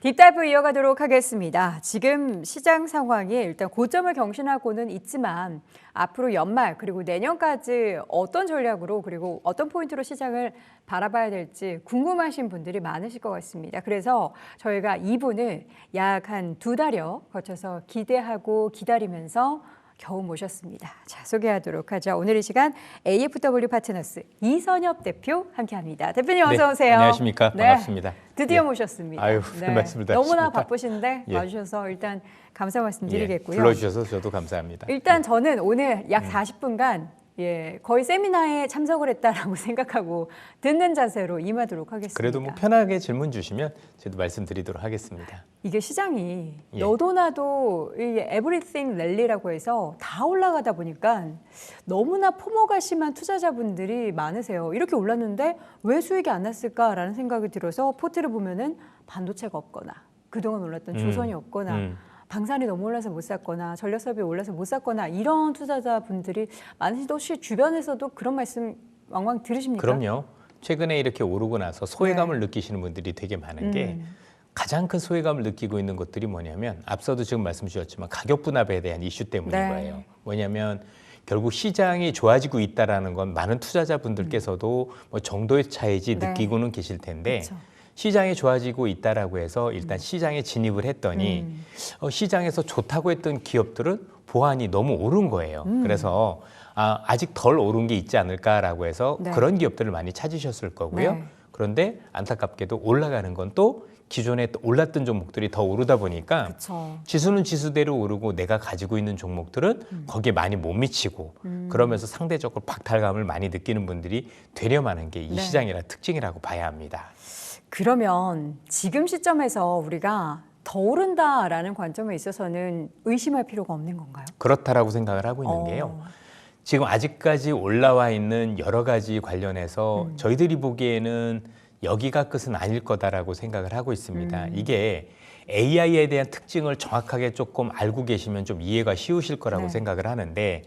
딥다이브 이어가도록 하겠습니다. 지금 시장 상황이 일단 고점을 경신하고는 있지만 앞으로 연말 그리고 내년까지 어떤 전략으로 그리고 어떤 포인트로 시장을 바라봐야 될지 궁금하신 분들이 많으실 것 같습니다. 그래서 저희가 이분을 약 한 두 달여 거쳐서 기대하고 기다리면서 겨우 모셨습니다. 자, 소개하도록 하죠. 오늘 이 시간 AFW 파트너스 이선엽 대표 함께합니다. 대표님 어서 네, 오세요. 안녕하십니까. 네, 반갑습니다. 드디어 예. 모셨습니다. 아유, 별 말씀을 다 너무나. 바쁘신데 예. 와주셔서 일단 감사 예, 말씀드리겠고요. 불러주셔서 저도 감사합니다. 일단 저는 오늘 약 음. 40분간 예, 거의 세미나에 참석을 했다라고 생각하고 듣는 자세로 임하도록 하겠습니다. 그래도 뭐 편하게 질문 주시면 저도 말씀드리도록 하겠습니다. 이게 시장이 예. 너도나도 이 에브리띵 랠리라고 해서 다 올라가다 보니까 너무나 포모가 심한 투자자분들이 많으세요. 이렇게 올랐는데 왜 수익이 안 났을까라는 생각이 들어서 포트를 보면은 반도체가 없거나 그동안 올랐던 음. 조선이 없거나 음. 방산이 너무 올라서 못 샀거나 전력사업이 올라서 못 샀거나 이런 투자자분들이 많으시도 혹시 주변에서도 그런 말씀 왕왕 들으십니까? 그럼요. 최근에 이렇게 오르고 나서 소외감을 느끼시는 분들이 되게 많은 게 네. 음. 가장 큰 소외감을 느끼고 있는 것들이 뭐냐면 앞서도 지금 말씀 주셨지만 가격 분압에 대한 이슈 때문인 네. 거예요. 뭐냐면 결국 시장이 좋아지고 있다라는 건 많은 투자자분들께서도 뭐 정도의 차이지 네. 느끼고는 계실 텐데 그렇죠. 시장이 좋아지고 있다라고 해서 일단 시장에 진입을 했더니 음. 어, 시장에서 좋다고 했던 기업들은 보안이 너무 오른 거예요. 음. 그래서 아, 아직 덜 오른 게 있지 않을까라고 해서 네. 그런 기업들을 많이 찾으셨을 거고요. 네. 그런데 안타깝게도 올라가는 건 또 기존에 또 올랐던 종목들이 더 오르다 보니까 그렇죠. 지수는 지수대로 오르고 내가 가지고 있는 종목들은 거기에 많이 못 미치고 음. 그러면서 상대적으로 박탈감을 많이 느끼는 분들이 되려 많은 게이 네. 시장이라 특징이라고 봐야 합니다. 그러면 지금 시점에서 우리가 더 오른다라는 관점에 있어서는 의심할 필요가 없는 건가요? 그렇다라고 생각을 하고 있는 게요. 어, 지금 아직까지 올라와 있는 여러 가지 관련해서 음. 저희들이 보기에는 여기가 끝은 아닐 거다라고 생각을 하고 있습니다. 음. 이게 AI에 대한 특징을 정확하게 조금 알고 계시면 좀 이해가 쉬우실 거라고 네. 생각을 하는데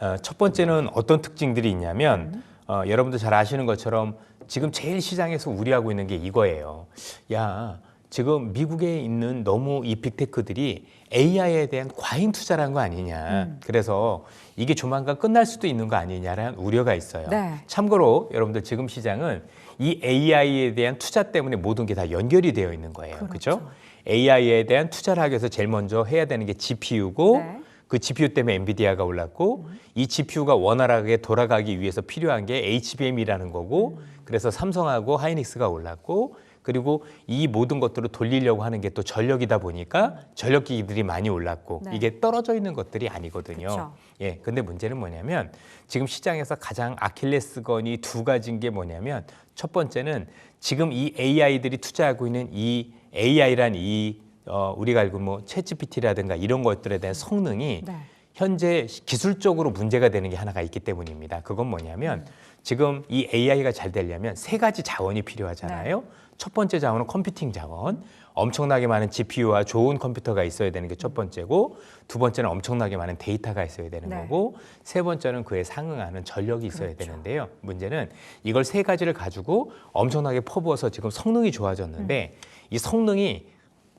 어, 첫 번째는 어떤 특징들이 있냐면 음. 어, 여러분도 잘 아시는 것처럼 지금 제일 시장에서 우려하고 있는 게 이거예요. 야, 지금 미국에 있는 너무 이 빅테크들이 AI에 대한 과잉 투자란 거 아니냐. 음. 그래서 이게 조만간 끝날 수도 있는 거 아니냐라는 우려가 있어요. 네. 참고로 여러분들 지금 시장은 이 AI에 대한 투자 때문에 모든 게 다 연결이 되어 있는 거예요. 그렇죠. 그렇죠? AI에 대한 투자를 하기 위해서 제일 먼저 해야 되는 게 GPU고 네. 그 GPU 때문에 엔비디아가 올랐고 이 GPU가 원활하게 돌아가기 위해서 필요한 게 HBM이라는 거고 그래서 삼성하고 하이닉스가 올랐고 그리고 이 모든 것들을 돌리려고 하는 게 또 전력이다 보니까 전력 기기들이 많이 올랐고 네. 이게 떨어져 있는 것들이 아니거든요. 그쵸. 예. 근데 문제는 뭐냐면 지금 시장에서 가장 아킬레스건이 두 가지인 게 뭐냐면 첫 번째는 지금 이 AI들이 투자하고 있는 이 AI란 이 어, 우리가 알고 뭐 챗GPT라든가 이런 것들에 대한 성능이 네. 현재 기술적으로 문제가 되는 게 하나가 있기 때문입니다. 그건 뭐냐면 지금 이 AI가 잘 되려면 세 가지 자원이 필요하잖아요. 첫 번째 자원은 컴퓨팅 자원. 엄청나게 많은 GPU와 좋은 컴퓨터가 있어야 되는 게 첫 번째고 두 번째는 엄청나게 많은 데이터가 있어야 되는 네. 거고 세 번째는 그에 상응하는 전력이 있어야 그렇죠. 되는데요. 문제는 이걸 세 가지를 가지고 엄청나게 퍼부어서 지금 성능이 좋아졌는데 음. 이 성능이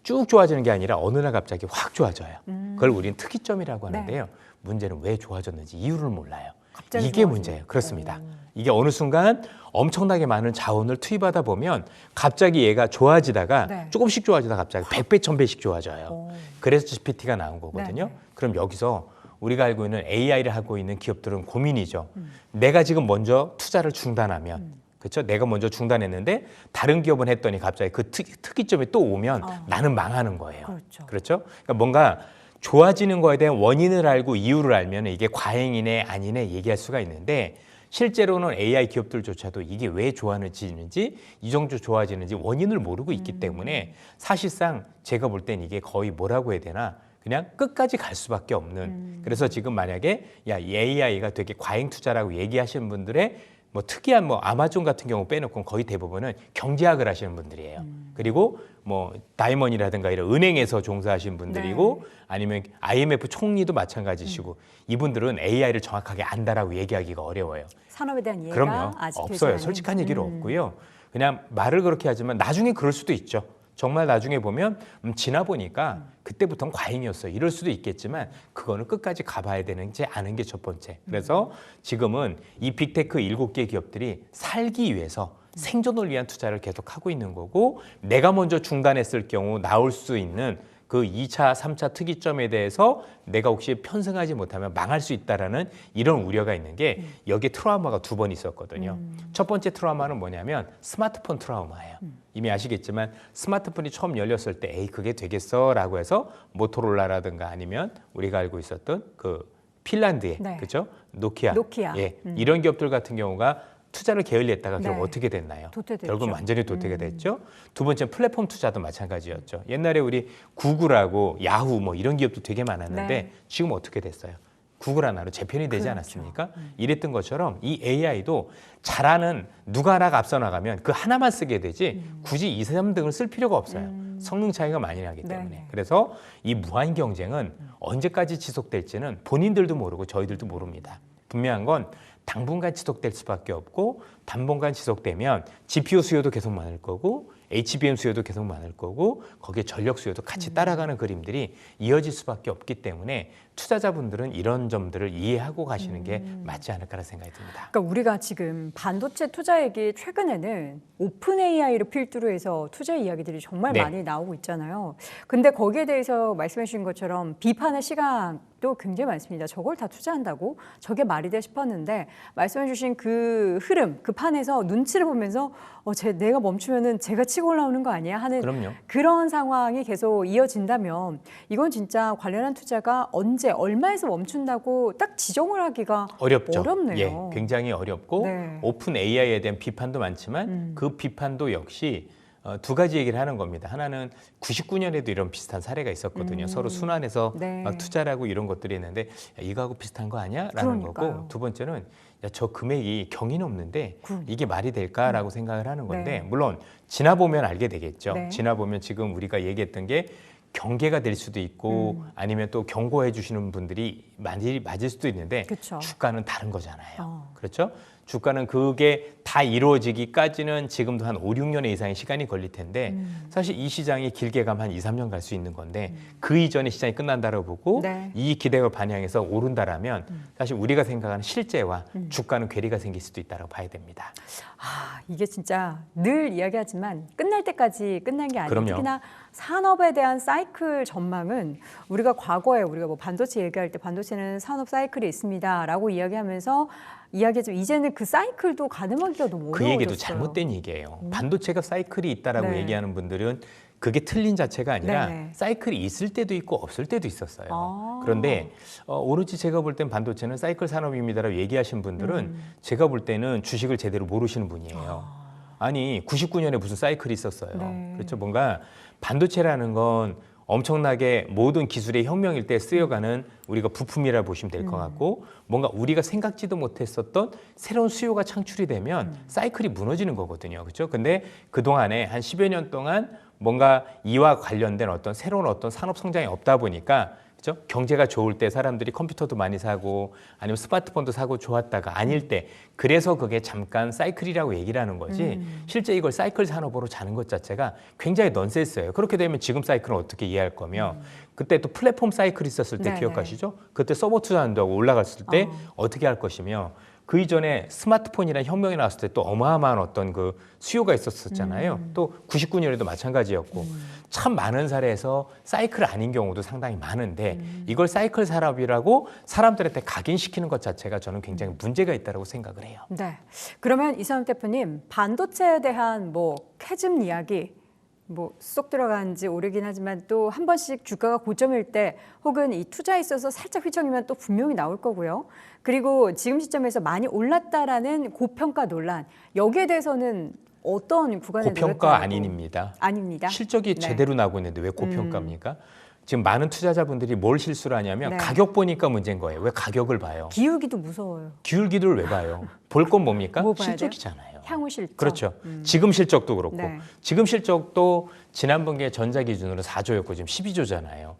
쭉 좋아지는 게 아니라 어느 날 갑자기 확 좋아져요. 음. 그걸 우리는 특이점이라고 네. 하는데요. 문제는 왜 좋아졌는지 이유를 몰라요. 갑자기 이게 문제예요. 그렇습니다. 음. 이게 어느 순간 엄청나게 많은 자원을 투입하다 보면 갑자기 얘가 좋아지다가 네. 조금씩 좋아지다 갑자기 100배, 1000배씩 좋아져요. 오. 그래서 GPT가 나온 거거든요. 네, 네. 그럼 여기서 우리가 알고 있는 AI를 하고 있는 기업들은 고민이죠. 음. 내가 지금 먼저 투자를 중단하면 그렇죠? 내가 먼저 중단했는데 다른 기업은 했더니 갑자기 그 특, 특이점이 또 오면 어. 나는 망하는 거예요. 그렇죠. 그렇죠? 그러니까 뭔가 좋아지는 거에 대한 원인을 알고 이유를 알면 이게 과잉이네 아니네 얘기할 수가 있는데 실제로는 AI 기업들조차도 이게 왜 좋아지는지 이 정도 좋아지는지 원인을 모르고 있기 음. 때문에 사실상 제가 볼 땐 이게 거의 뭐라고 해야 되나 그냥 끝까지 갈 수밖에 없는 음. 그래서 지금 만약에 야이 AI가 되게 과잉 투자라고 얘기하시는 분들의 뭐 특이한 뭐 아마존 같은 경우 빼놓고 거의 대부분은 경제학을 하시는 분들이에요. 음. 그리고 뭐 다이먼이라든가 이런 은행에서 종사하신 분들이고 네. 아니면 IMF 총리도 마찬가지시고 이분들은 AI를 정확하게 안다라고 얘기하기가 어려워요. 산업에 대한 이해가 그럼요. 아직 없어요. 솔직한 얘기로 음. 없고요. 그냥 말을 그렇게 하지만 나중에 그럴 수도 있죠. 정말 나중에 보면 음, 지나 보니까 그때부터는 과잉이었어요. 이럴 수도 있겠지만 그거는 끝까지 가봐야 되는지 아는 게 첫 번째. 그래서 지금은 이 빅테크 일곱 개 기업들이 살기 위해서 생존을 위한 투자를 계속 하고 있는 거고 내가 먼저 중단했을 경우 나올 수 있는 그 2차, 3차 특이점에 대해서 내가 혹시 편승하지 못하면 망할 수 있다라는 이런 우려가 있는 게 여기에 트라우마가 두 번 있었거든요. 첫 번째 트라우마는 뭐냐면 스마트폰 트라우마예요. 이미 아시겠지만 스마트폰이 처음 열렸을 때 에이 그게 되겠어라고 해서 모토로라라든가 아니면 우리가 알고 있었던 그 핀란드의 네. 그죠 노키아, 노키아. 예 이런 기업들 같은 경우가 투자를 게을리했다가 결국 네. 어떻게 됐나요? 도태됐죠. 음. 결국 완전히 도태가 됐죠. 두 번째 플랫폼 투자도 마찬가지였죠. 옛날에 우리 구글하고 야후 뭐 이런 기업도 되게 많았는데 네. 지금 어떻게 됐어요? 구글 하나로 재편이 되지 그렇죠. 않았습니까? 이랬던 것처럼 이 AI도 잘하는 누가 하나가 앞서 나가면 그 하나만 쓰게 되지 굳이 2, 3등을 쓸 필요가 없어요. 성능 차이가 많이 나기 때문에. 음. 네네. 그래서 이 무한 경쟁은 언제까지 지속될지는 본인들도 모르고 저희들도 모릅니다. 분명한 건 당분간 지속될 수밖에 없고 단번간 지속되면 GPU 수요도 계속 많을 거고 HBM 수요도 계속 많을 거고 거기에 전력 수요도 같이 따라가는 그림들이 이어질 수밖에 없기 때문에 투자자분들은 이런 점들을 이해하고 가시는 게 맞지 않을까라는 생각이 듭니다. 그러니까 우리가 지금 반도체 투자액이 최근에는 오픈 AI를 필두로 해서 투자 이야기들이 정말 네. 많이 나오고 있잖아요. 근데 거기에 대해서 말씀해 주신 것처럼 비판의 시각도 굉장히 많습니다. 저걸 다 투자한다고? 저게 말이 돼 싶었는데 말씀해 주신 그 흐름, 그 판에서 눈치를 보면서 어, 제, 내가 멈추면은 제가 치고 올라오는 거 아니야? 하는 그럼요. 그런 상황이 계속 이어진다면 이건 진짜 관련한 투자가 언제 얼마에서 멈춘다고 딱 지정을 하기가 어렵죠. 어렵네요. 예, 굉장히 어렵고 네. 오픈 AI에 대한 비판도 많지만 음. 그 비판도 역시 어, 두 가지 얘기를 하는 겁니다. 하나는 99년에도 이런 비슷한 사례가 있었거든요. 음. 서로 순환해서 네. 막 투자를 하고 이런 것들이 있는데 야, 이거하고 비슷한 거 아니야? 라는 그러니까요. 거고 두 번째는 야, 저 금액이 경이는 없는데 그러니까. 이게 말이 될까라고 생각을 하는 건데 네. 물론 지나 보면 알게 되겠죠. 네. 지나 보면 지금 우리가 얘기했던 게 경계가 될 수도 있고 음. 아니면 또 경고해 주시는 분들이 많이 맞을 수도 있는데 그쵸. 주가는 다른 거잖아요. 어. 그렇죠? 주가는 그게 다 이루어지기까지는 지금도 한 5, 6년 이상의 시간이 걸릴 텐데 음. 사실 이 시장이 길게 가면 한 2, 3년 갈 수 있는 건데 그 이전에 시장이 끝난다고 보고 네. 음. 이 기대를 반영해서 오른다라면 사실 우리가 생각하는 실제와 주가는 괴리가 생길 수도 있다고 봐야 됩니다. 아, 이게 진짜 늘 이야기하지만 끝날 때까지 끝난 게 아니고 그럼요. 특히나 산업에 대한 사이클 전망은 우리가 과거에 우리가 뭐 반도체 얘기할 때 반도체는 산업 사이클이 있습니다라고 이야기하면서 이야기했지만 이제는 그 사이클도 가늠하기가 너무 그 어려워졌어요. 얘기도 잘못된 얘기예요. 반도체가 사이클이 있다라고 네. 얘기하는 분들은 그게 틀린 자체가 아니라 네네. 사이클이 있을 때도 있고 없을 때도 있었어요. 아. 그런데 어, 오로지 제가 볼 땐 반도체는 사이클 산업입니다라고 얘기하신 분들은 음. 제가 볼 때는 주식을 제대로 모르시는 분이에요. 아 니 99년에 무슨 사이클이 있었어요. 네. 그렇죠. 뭔가 반도체라는 건 엄청나게 모든 기술의 혁명일 때 쓰여가는 우리가 부품이라 보시면 될것 음. 같고 뭔가 우리가 생각지도 못했었던 새로운 수요가 창출이 되면 음. 사이클이 무너지는 거거든요. 그렇죠? 근데 그동안에 한 10여 년 동안 뭔가 이와 관련된 어떤 새로운 어떤 산업 성장이 없다 보니까 그죠? 경제가 좋을 때 사람들이 컴퓨터도 많이 사고 아니면 스마트폰도 사고 좋았다가 아닐 때 그래서 그게 잠깐 사이클이라고 얘기를 하는 거지 실제 이걸 사이클 산업으로 자는 것 자체가 굉장히 넌센스예요. 그렇게 되면 지금 사이클은 어떻게 이해할 거며 그때 또 플랫폼 사이클 있었을 때 네네. 기억하시죠? 그때 서버 투자한다고 올라갔을 때 어떻게 할 것이며 그 이전에 스마트폰이라는 혁명이 나왔을 때 또 어마어마한 어떤 그 수요가 있었었잖아요. 음. 또 99년에도 마찬가지였고 참 많은 사례에서 사이클 아닌 경우도 상당히 많은데 음. 이걸 사이클 산업이라고 사람들한테 각인시키는 것 자체가 저는 굉장히 문제가 있다고 생각을 해요. 네. 그러면 이상훈 대표님 반도체에 대한 뭐 캐즘 이야기 뭐 쏙 들어간 지 오래긴 하지만 또 한 번씩 주가가 고점일 때 혹은 이 투자에 있어서 살짝 휘청이면 또 분명히 나올 거고요. 그리고 지금 시점에서 많이 올랐다라는 고평가 논란 여기에 대해서는 어떤 구간에 고평가? 아닌입니다. 아닙니다. 실적이 네. 제대로 나고 있는데 왜 고평가입니까? 지금 많은 투자자분들이 뭘 실수를 하냐면 네. 가격 보니까 문제인 거예요. 왜 가격을 봐요? 기울기도 무서워요. 기울기를 왜 봐요? 볼 건 뭡니까? 뭐? 실적이잖아요. 향후 실적. 그렇죠. 지금 실적도 그렇고 네. 지금 실적도 지난 분기에 전자 기준으로 4조였고 지금 12조잖아요.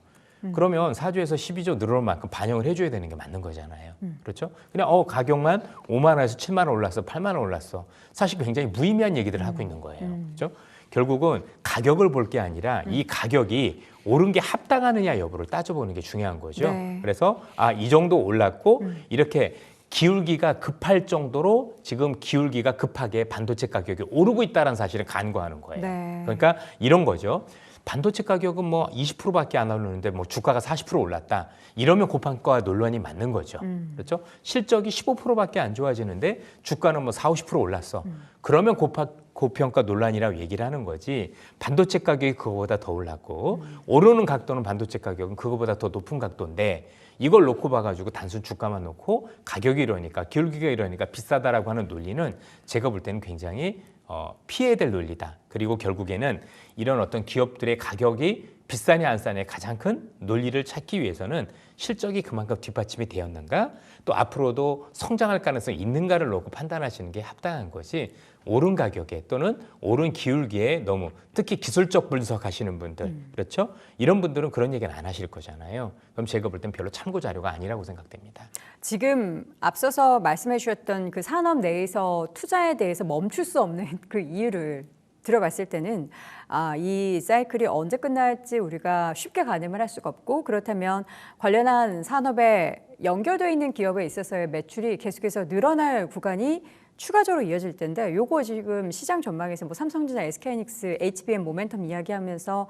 음. 그러면 4조에서 12조 늘어날 만큼 반영을 해줘야 되는 게 맞는 거잖아요. 음. 그렇죠? 그냥 어 가격만 5만 원에서 7만 원 올랐어, 8만 원 올랐어. 사실 굉장히 무의미한 얘기들을 음. 하고 있는 거예요. 그렇죠? 결국은 가격을 볼 게 아니라 이 가격이 오른 게 합당하느냐 여부를 따져보는 게 중요한 거죠. 네. 그래서 아 이 정도 올랐고 이렇게 기울기가 급할 정도로 지금 기울기가 급하게 반도체 가격이 오르고 있다는 사실을 간과하는 거예요. 네. 그러니까 이런 거죠. 반도체 가격은 뭐 20%밖에 안 오르는데 뭐 주가가 40% 올랐다. 이러면 고평가 논란이 맞는 거죠. 음. 그렇죠? 실적이 15%밖에 안 좋아지는데 주가는 뭐 4, 50% 올랐어. 음. 그러면 고파, 고평가 논란이라고 얘기를 하는 거지. 반도체 가격이 그거보다 더 올랐고 음. 오르는 각도는 반도체 가격은 그거보다 더 높은 각도인데 이걸 놓고 봐가지고 단순 주가만 놓고 가격이 이러니까 기울기가 이러니까 비싸다라고 하는 논리는 제가 볼 때는 굉장히 어, 피해야 될 논리다. 그리고 결국에는 이런 어떤 기업들의 가격이 비싸냐 안 싸냐의 가장 큰 논리를 찾기 위해서는 실적이 그만큼 뒷받침이 되었는가 또 앞으로도 성장할 가능성이 있는가를 놓고 판단하시는 게 합당한 것이 오른 가격에 또는 오른 기울기에 너무 특히 기술적 분석하시는 분들 그렇죠? 이런 분들은 그런 얘기는 안 하실 거잖아요. 그럼 제가 볼 땐 별로 참고 자료가 아니라고 생각됩니다. 지금 앞서서 말씀해 주셨던 그 산업 내에서 투자에 대해서 멈출 수 없는 그 이유를 들어봤을 때는 아, 이 사이클이 언제 끝날지 우리가 쉽게 가늠을 할 수가 없고 그렇다면 관련한 산업에 연결되어 있는 기업에 있어서의 매출이 계속해서 늘어날 구간이 추가적으로 이어질 텐데 요거 지금 시장 전망에서 뭐 삼성전자, SK하이닉스, HBM 모멘텀 이야기하면서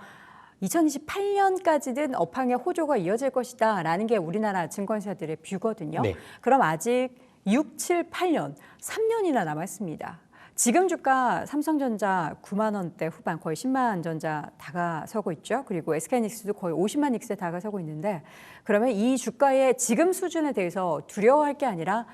2028년까지는 업황의 호조가 이어질 것이다 라는 게 우리나라 증권사들의 뷰거든요. 네. 그럼 아직 6, 7, 8년, 3년이나 남았습니다. 지금 주가 삼성전자 9만 원대 후반 거의 10만 전자 다가서고 있죠. 그리고 SK하이닉스도 거의 50만 닉스에 다가서고 있는데 그러면 이 주가의 지금 수준에 대해서 두려워할 게 아니라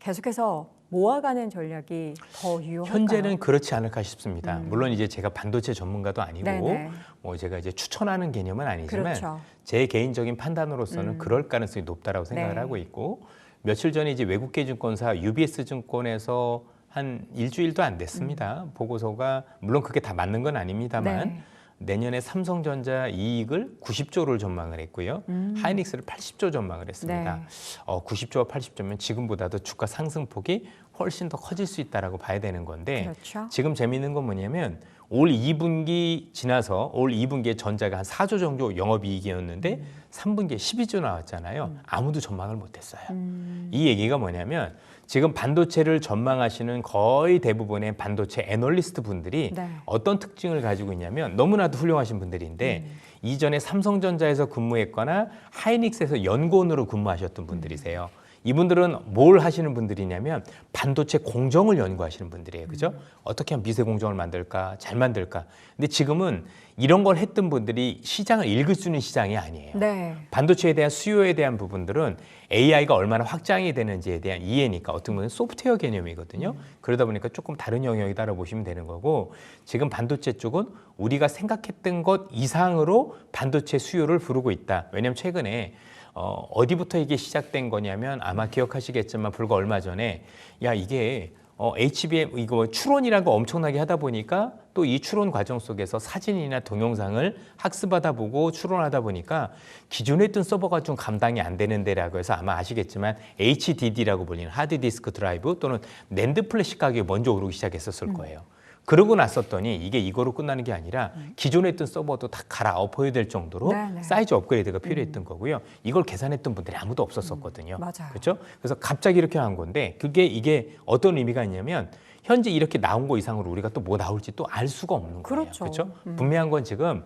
계속해서 모아가는 전략이 더 유효할까요? 현재는 그렇지 않을까 싶습니다 물론 이제 제가 반도체 전문가도 아니고 네네. 뭐 제가 이제 추천하는 개념은 아니지만 그렇죠. 제 개인적인 판단으로서는 음. 그럴 가능성이 높다라고 생각을 네. 하고 있고 며칠 전에 이제 외국계 증권사 UBS 증권에서 한 일주일도 안 됐습니다. 보고서가 물론 그게 다 맞는 건 아닙니다만 네. 내년에 삼성전자 이익을 90조를 전망을 했고요. 음. 하이닉스를 80조 전망을 했습니다. 네. 어, 90조와 80조면 지금보다도 주가 상승폭이 훨씬 더 커질 수 있다라고 봐야 되는 건데 그렇죠. 지금 재미있는 건 뭐냐면 올 2분기 지나서 올 2분기에 전자가 한 4조 정도 영업이익이었는데 3분기에 12조 나왔잖아요. 아무도 전망을 못했어요. 음. 이 얘기가 뭐냐면 지금 반도체를 전망하시는 거의 대부분의 반도체 애널리스트 분들이 네. 어떤 특징을 가지고 있냐면 너무나도 훌륭하신 분들인데 음. 이전에 삼성전자에서 근무했거나 하이닉스에서 연구원으로 근무하셨던 분들이세요. 이분들은 뭘 하시는 분들이냐면 반도체 공정을 연구하시는 분들이에요. 그죠? 어떻게 하면 미세 공정을 만들까? 잘 만들까? 근데 지금은 이런 걸 했던 분들이 시장을 읽을 수 있는 시장이 아니에요. 네. 반도체에 대한 수요에 대한 부분들은 AI가 얼마나 확장이 되는지에 대한 이해니까 어떻게 보면 소프트웨어 개념이거든요. 그러다 보니까 조금 다른 영역이다라고 보시면 되는 거고 지금 반도체 쪽은 우리가 생각했던 것 이상으로 반도체 수요를 부르고 있다. 왜냐하면 최근에 어, 어디부터 이게 시작된 거냐면 아마 기억하시겠지만 불과 얼마 전에 야 이게 어, HBM 이거 추론이라는 거 엄청나게 하다 보니까 또 이 추론 과정 속에서 사진이나 동영상을 학습하다 보고 추론하다 보니까 기존에 있던 서버가 좀 감당이 안 되는데라고 해서 아마 아시겠지만 HDD라고 불리는 하드디스크 드라이브 또는 낸드 플래시 가격이 먼저 오르기 시작했었을 거예요. 그러고 났었더니 이게 이거로 끝나는 게 아니라 기존에 있던 서버도 다 갈아 엎어야 될 정도로 네, 네. 사이즈 업그레이드가 필요했던 거고요. 이걸 계산했던 분들이 아무도 없었었거든요. 맞아요. 그렇죠? 그래서 갑자기 이렇게 한 건데 그게 이게 어떤 의미가 있냐면 현재 이렇게 나온 거 이상으로 우리가 또 뭐 나올지 또 알 수가 없는 거예요. 그렇죠. 그렇죠? 분명한 건 지금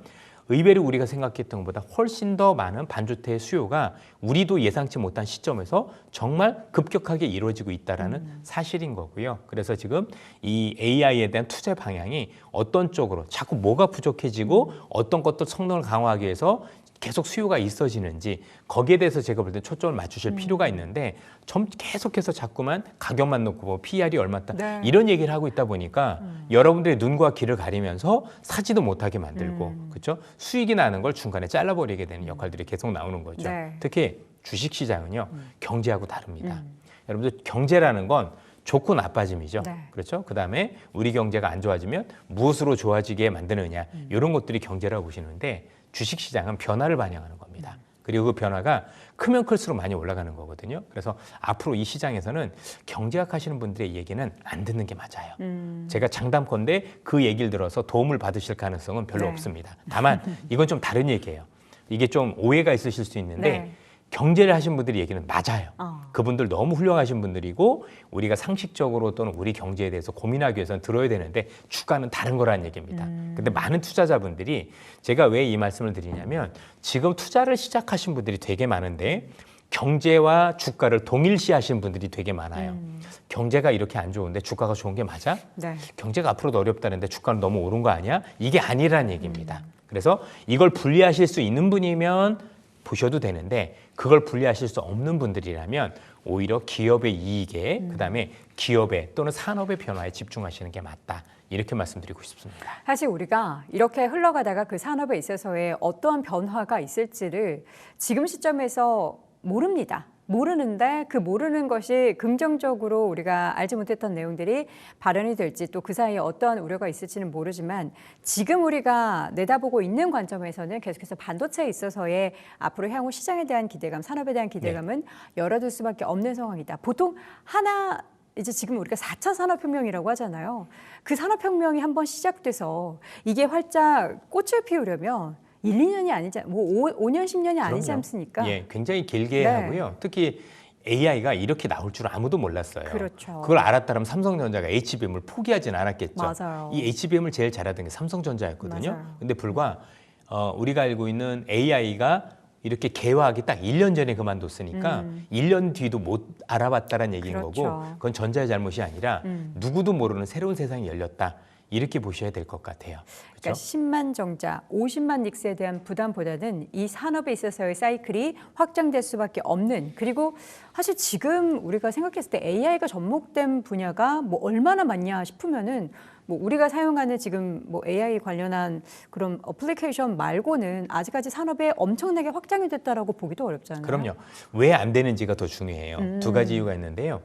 의외로 우리가 생각했던 것보다 훨씬 더 많은 반도체 수요가 우리도 예상치 못한 시점에서 정말 급격하게 이루어지고 있다라는 음. 사실인 거고요. 그래서 지금 이 AI에 대한 투자 방향이 어떤 쪽으로 자꾸 뭐가 부족해지고 음. 어떤 것도 성능을 강화하기 위해서 계속 수요가 있어지는지 거기에 대해서 제가 볼 때 초점을 맞추실 음. 필요가 있는데 점 계속해서 자꾸만 가격만 놓고 뭐 PR이 얼마다 네. 이런 얘기를 하고 있다 보니까 여러분들의 눈과 귀를 가리면서 사지도 못하게 만들고 음. 그렇죠 수익이 나는 걸 중간에 잘라버리게 되는 역할들이 계속 나오는 거죠. 네. 특히 주식 시장은요 경제하고 다릅니다. 음. 여러분들 경제라는 건 좋고 나빠짐이죠. 네. 그렇죠. 그 다음에 우리 경제가 안 좋아지면 무엇으로 좋아지게 만드느냐 음. 이런 것들이 경제라고 보시는데 주식 시장은 변화를 반영하는 겁니다. 그리고 그 변화가 크면 클수록 많이 올라가는 거거든요. 그래서 앞으로 이 시장에서는 경제학 하시는 분들의 얘기는 안 듣는 게 맞아요. 음. 제가 장담컨대 그 얘기를 들어서 도움을 받으실 가능성은 별로 네. 없습니다. 다만 이건 좀 다른 얘기예요. 이게 좀 오해가 있으실 수 있는데 네. 경제를 하신 분들의 얘기는 맞아요. 어. 그분들 너무 훌륭하신 분들이고 우리가 상식적으로 또는 우리 경제에 대해서 고민하기 위해서는 들어야 되는데 주가는 다른 거라는 얘기입니다. 음. 근데 많은 투자자분들이 제가 왜 이 말씀을 드리냐면 지금 투자를 시작하신 분들이 되게 많은데 경제와 주가를 동일시 하시는 분들이 되게 많아요. 음. 경제가 이렇게 안 좋은데 주가가 좋은 게 맞아? 네. 경제가 앞으로도 어렵다는데 주가는 너무 오른 거 아니야? 이게 아니라는 얘기입니다. 그래서 이걸 분리하실 수 있는 분이면 보셔도 되는데 그걸 분리하실 수 없는 분들이라면 오히려 기업의 이익에 그다음에 기업의 또는 산업의 변화에 집중하시는 게 맞다. 이렇게 말씀드리고 싶습니다. 사실 우리가 이렇게 흘러가다가 그 산업에 있어서의 어떠한 변화가 있을지를 지금 시점에서 모릅니다. 모르는데 그 모르는 것이 긍정적으로 우리가 알지 못했던 내용들이 발현이 될지 또 그 사이에 어떠한 우려가 있을지는 모르지만 지금 우리가 내다보고 있는 관점에서는 계속해서 반도체에 있어서의 앞으로 향후 시장에 대한 기대감, 산업에 대한 기대감은 열어둘 수밖에 없는 상황이다. 보통 하나 이제 지금 우리가 4차 산업혁명이라고 하잖아요. 그 산업혁명이 한번 시작돼서 이게 활짝 꽃을 피우려면 1, 2년이 아니지, 뭐 5, 년 10년이 아니지 그럼요. 않습니까? 예, 굉장히 길게 네. 하고요. 특히 AI가 이렇게 나올 줄 아무도 몰랐어요. 그렇죠. 걸 알았다면 삼성전자가 HBM을 포기하진 않았겠죠. 맞아요. 이 HBM을 제일 잘하던 게 삼성전자였거든요. 맞아요. 근데 불과 어, 우리가 알고 있는 AI가 이렇게 개화하기 딱 1년 전에 그만뒀으니까 음. 1년 뒤도 못 알아봤다는 얘기인 그렇죠. 거고 그건 전자의 잘못이 아니라 음. 누구도 모르는 새로운 세상이 열렸다. 이렇게 보셔야 될 것 같아요. 그러니까 그렇죠? 10만 정자, 50만 닉스에 대한 부담보다는 이 산업에 있어서의 사이클이 확장될 수밖에 없는 그리고 사실 지금 우리가 생각했을 때 AI가 접목된 분야가 뭐 얼마나 많냐 싶으면은 뭐 우리가 사용하는 지금 뭐 AI 관련한 그런 어플리케이션 말고는 아직까지 산업에 엄청나게 확장이 됐다라고 보기도 어렵잖아요. 그럼요. 왜 안 되는지가 더 중요해요. 음. 두 가지 이유가 있는데요.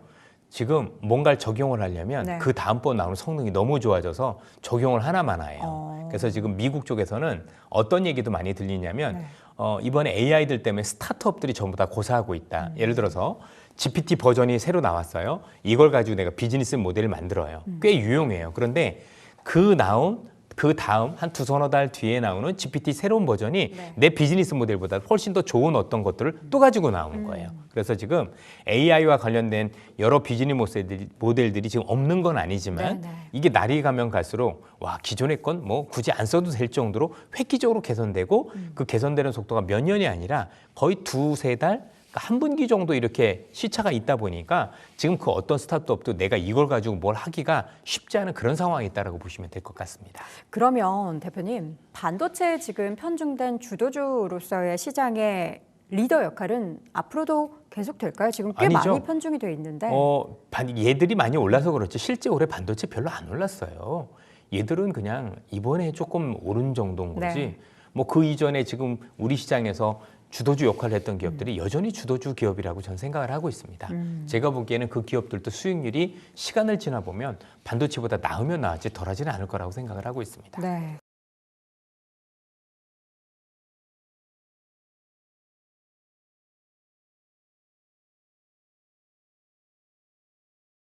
지금 뭔가를 적용을 하려면 네. 그 다음번 나오는 성능이 너무 좋아져서 적용을 하나만 해요. 어. 그래서 지금 미국 쪽에서는 어떤 얘기도 많이 들리냐면 네. 어, 이번에 AI들 때문에 스타트업들이 전부 다 고사하고 있다. 음. 예를 들어서 GPT 버전이 새로 나왔어요. 이걸 가지고 내가 비즈니스 모델을 만들어요. 음. 꽤 유용해요. 그런데 그 나온 그 다음 한 두 서너 달 뒤에 나오는 GPT 새로운 버전이 네. 내 비즈니스 모델보다 훨씬 더 좋은 어떤 것들을 또 가지고 나오는 거예요. 그래서 지금 AI와 관련된 여러 비즈니스 모델들이, 모델들이 지금 없는 건 아니지만 네, 네. 이게 날이 가면 갈수록 와 기존의 건 뭐 굳이 안 써도 될 정도로 획기적으로 개선되고 그 개선되는 속도가 몇 년이 아니라 거의 두세 달. 한 분기 정도 이렇게 시차가 있다 보니까 지금 그 어떤 스타트업도 내가 이걸 가지고 뭘 하기가 쉽지 않은 그런 상황이 있다라고 보시면 될 것 같습니다. 그러면 대표님 반도체에 지금 편중된 주도주로서의 시장의 리더 역할은 앞으로도 계속 될까요? 지금 꽤 아니죠. 많이 편중이 돼 있는데 어, 반- 얘들이 많이 올라서 그렇지 실제 올해 반도체 별로 안 올랐어요. 얘들은 그냥 이번에 조금 오른 정도인 거지. 네. 뭐그 이전에 지금 우리 시장에서 주도주 역할을 했던 기업들이 여전히 주도주 기업이라고 저는 생각을 하고 있습니다. 음. 제가 보기에는 그 기업들도 수익률이 시간을 지나 보면 반도체보다 나으면 나았지 덜하지는 않을 거라고 생각을 하고 있습니다. 네.